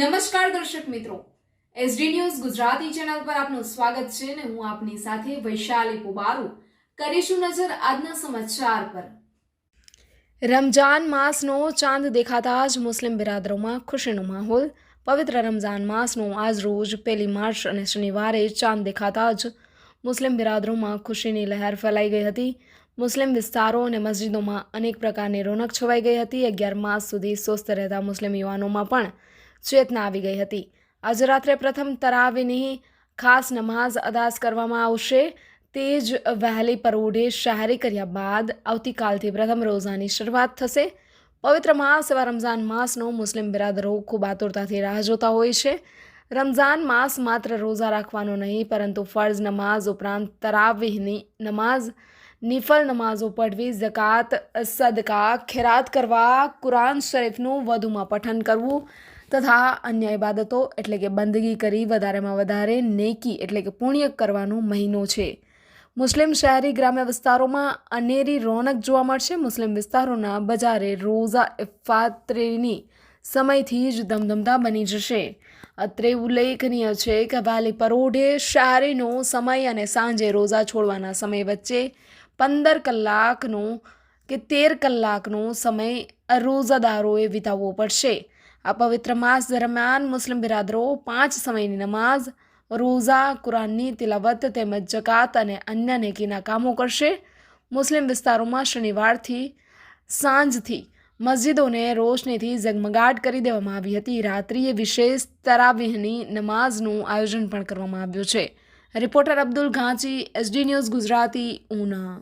નમસ્કાર દર્શક મિત્રો. એસડી ન્યૂઝ ગુજરાતી ચેનલ પર આપનું સ્વાગત છે અને હું આપની સાથે વૈશાલી પુબારુ. કરીશું નજર આજના સમાચાર પર. રમજાન માસનો ચાંદ દેખાતા જ મુસ્લિમ બિરાદરોમાં ખુશીનો માહોલ. પવિત્ર રમઝાન માસનો આજ રોજ પહેલી માર્ચ અને શનિવારે ચાંદ દેખાતા જ મુસ્લિમ બિરાદરોમાં ખુશીની લહેર ફેલાઈ ગઈ હતી. મુસ્લિમ વિસ્તારો અને મસ્જિદોમાં અનેક પ્રકારની રોનક છવાઈ ગઈ હતી. અગિયાર માસ સુધી સ્વસ્થ રહેતા મુસ્લિમ યુવાનોમાં પણ ચેતના આવી ગઈ હતી. આજે રાત્રે પ્રથમ તરાવીની ખાસ નમાઝ અદાસ કરવામાં આવશે. તે જ વહેલી પરોઢે શહેરી કર્યા બાદ આવતીકાલથી પ્રથમ રોઝાની શરૂઆત થશે. પવિત્ર માસ એવા રમઝાન માસનો મુસ્લિમ બિરાદરો ખૂબ આતુરતાથી રાહ જોતા હોય છે. રમઝાન માસ માત્ર રોઝા રાખવાનો નહીં, પરંતુ ફર્ઝ નમાઝ ઉપરાંત તરાવીહની નમાઝ, નિફલ નમાઝો પઢવી જકાત સદકા, ખેરાત કરવા, કુરાન શરીફનું વધુમાં પઠન કરવું તથા અન્ય ઇબાદતો એટલે કે બંદગી કરી વધારેમાં વધારે નેકી એટલે કે પુણ્ય કરવાનો મહિનો છે. મુસ્લિમ શહેરી ગ્રામ્ય વિસ્તારોમાં અનેરી રોનક જોવા મળશે. મુસ્લિમ વિસ્તારોના બજારે રોઝા ઇફાત્રેની સમયથી જ ધમધમતા બની જશે. અત્રે ઉલ્લેખનીય છે કે વાલી પરોઢે શહેરીનો સમય અને સાંજે રોઝા છોડવાના સમય વચ્ચે પંદર કલાકનો કે તેર કલાકનો સમય રોઝાદારોએ વિતાવવો પડશે. આ પવિત્ર માસ દરમિયાન મુસ્લિમ બિરાદરો પાંચ સમયની નમાઝ, રોઝા, કુરાનની તિલાવત તેમજ જકાત અને અન્ય નેકીના કામો કરશે. મુસ્લિમ વિસ્તારોમાં શનિવારથી સાંજથી મસ્જિદોને રોશનીથી ઝગમગાટ કરી દેવામાં આવી હતી. રાત્રિએ વિશેષ તરાવીહની નમાઝનું આયોજન પણ કરવામાં આવ્યું છે. Reporter Abdul Ghanchi, SD news Gujarati, Una.